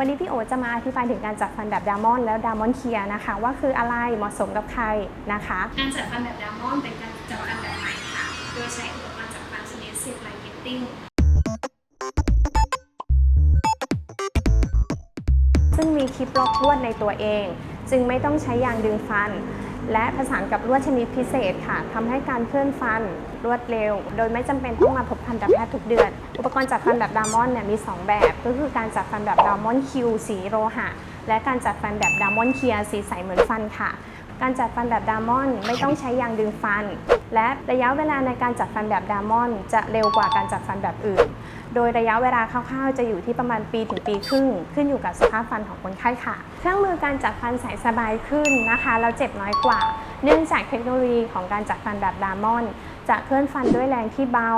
จะมาอธิบายถึงการจัดฟันแบบดามอนแล้วดามอนเคียนะคะ ว่าคืออะไรเหมาะสมกับใครนะคะ การจัดฟันแบบดามอนเป็นการจัดฟันแบบใหม่ค่ะ โดยใช้อุปกรณ์จัดฟันชนิดซิลไลท์เกตติ้งซึ่งมีคลิปล็อกลวดในตัวเอง จึงไม่ต้องใช้ยางดึงฟัน และผสานกับลวดชนิดพิเศษค่ะทำให้การเคลื่อนฟันรวดเร็ว โดยไม่จำเป็นต้องมาพบทันตแพทย์ทุกเดือน อุปกรณ์จัดฟันแบบดามอนเนี่ยมี 2 แบบ ก็คือการจัดฟันแบบดามอนคิวสีโลหะ และการจัดฟันแบบดามอนเคียสีใสเหมือนฟันค่ะ การจัดฟันแบบดามอนไม่ต้องใช้ยางดึงฟัน และระยะเวลาในการจัดฟันแบบดามอนจะเร็วกว่าการจัดฟันแบบอื่น โดยระยะเวลาคร่าวๆ จะอยู่ที่ประมาณปีถึงปีครึ่ง ขึ้นอยู่กับสภาพฟันของคนไข้ค่ะ เครื่องมือการจัดฟันใสสบายขึ้นนะคะแล้วเจ็บน้อยกว่า เนื่องจากเทคโนโลยีของการจัดฟันแบบดามอนจะเคลื่อนฟันด้วยแรงที่เบา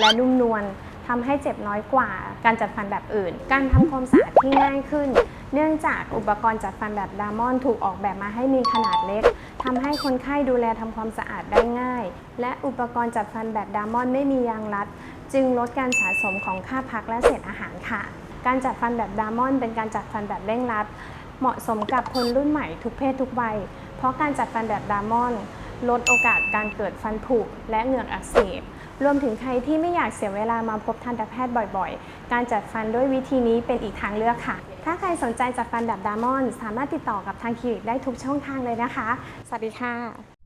และนุ่มนวล ทำให้เจ็บน้อยกว่าการจัดฟันแบบอื่น การทำความสะอาดที่ง่ายขึ้น เนื่องจากอุปกรณ์จัดฟันแบบดามอนถูกออกแบบมาให้มีขนาดเล็กทำให้คนไข้ดูแลทำความสะอาดได้ง่าย และอุปกรณ์จัดฟันแบบดามอนไม่มียางรัด จึงลดการสะสมของค่าพักและเศษอาหารค่ะ การจัดฟันแบบดามอนเป็นการจัดฟันแบบเร่งรัด เหมาะสมกับคนรุ่นใหม่ทุกเพศทุกวัย เพราะการจัดฟันแบบดามอนลดโอกาสการเกิดฟันผุและเหงือกอักเสบ รวมถึงใครที่ไม่อยากเสียเวลามาพบทันตแพทย์บ่อยๆ การจัดฟันด้วยวิธีนี้เป็นอีกทางเลือกค่ะ ถ้าใครสนใจจัดฟันแบบดามอน สามารถติดต่อกับทางคลินิกได้ทุกช่องทางเลยนะคะ สวัสดีค่ะ